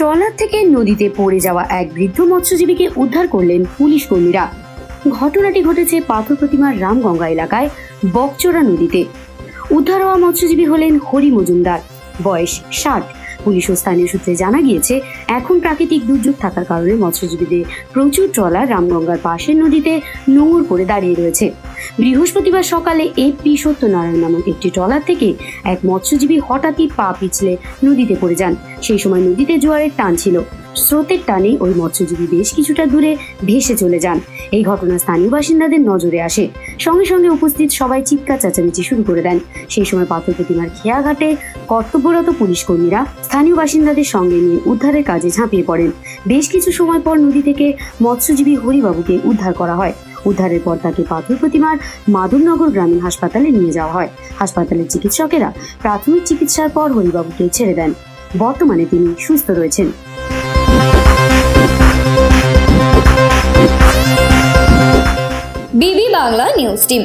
Trawler থেকে নদীতে পড়ে যাওয়া এক বৃদ্ধ মৎস্যজীবীকে উদ্ধার করলেন পুলিশ কর্মীরা। ঘটনাটি ঘটেছে পাথর প্রতিমার রামগঙ্গা এলাকায়, বকচোরা নদীতে। উদ্ধার হওয়া মৎস্যজীবী হলেন হরি মজুমদার, বয়স ষাট। পুলিশ ও স্থানীয় সূত্রে জানা গিয়েছে, এখন প্রাকৃতিক দুর্যোগ থাকার কারণে মৎস্যজীবীদের প্রচুর ট্রলার রামগঙ্গার পাশের নদীতে নোঙর করে দাঁড়িয়ে রয়েছে। বৃহস্পতিবার সকালে এপি সত্যনারায়ণ নামক একটি ট্রলার থেকে এক মৎস্যজীবী হঠাৎই পা পিছলে নদীতে পড়ে যান। সেই সময় নদীতে জোয়ারের টান ছিল। স্রোতের টানে ওই মৎস্যজীবী বেশ কিছুটা দূরে ভেসে চলে যান। এই ঘটনা স্থানীয় বাসিন্দাদের নজরে আসে। সঙ্গে সঙ্গে উপস্থিত সবাই চিৎকার চেঁচামেচি শুরু করে দেন। সেই সময় পাথর প্রতিমার খেয়াঘাটে কর্তব্যরত পুলিশ কর্মীরা স্থানীয় বাসিন্দাদের সঙ্গে নিয়ে উদ্ধারের কাজে ঝাঁপিয়ে পড়েন। বেশ কিছু সময় পর নদী থেকে মৎস্যজীবী হরিবাবুকে উদ্ধার করা হয়। উদ্ধারের পর তাকে পাথর প্রতিমার মাধবনগর গ্রামীণ হাসপাতালে নিয়ে যাওয়া হয়। হাসপাতালের চিকিৎসকেরা প্রাথমিক চিকিৎসার পর হরিবাবুকে ছেড়ে দেন। বর্তমানে তিনি সুস্থ রয়েছেন। बीबी बांग्ला न्यूज़ टीम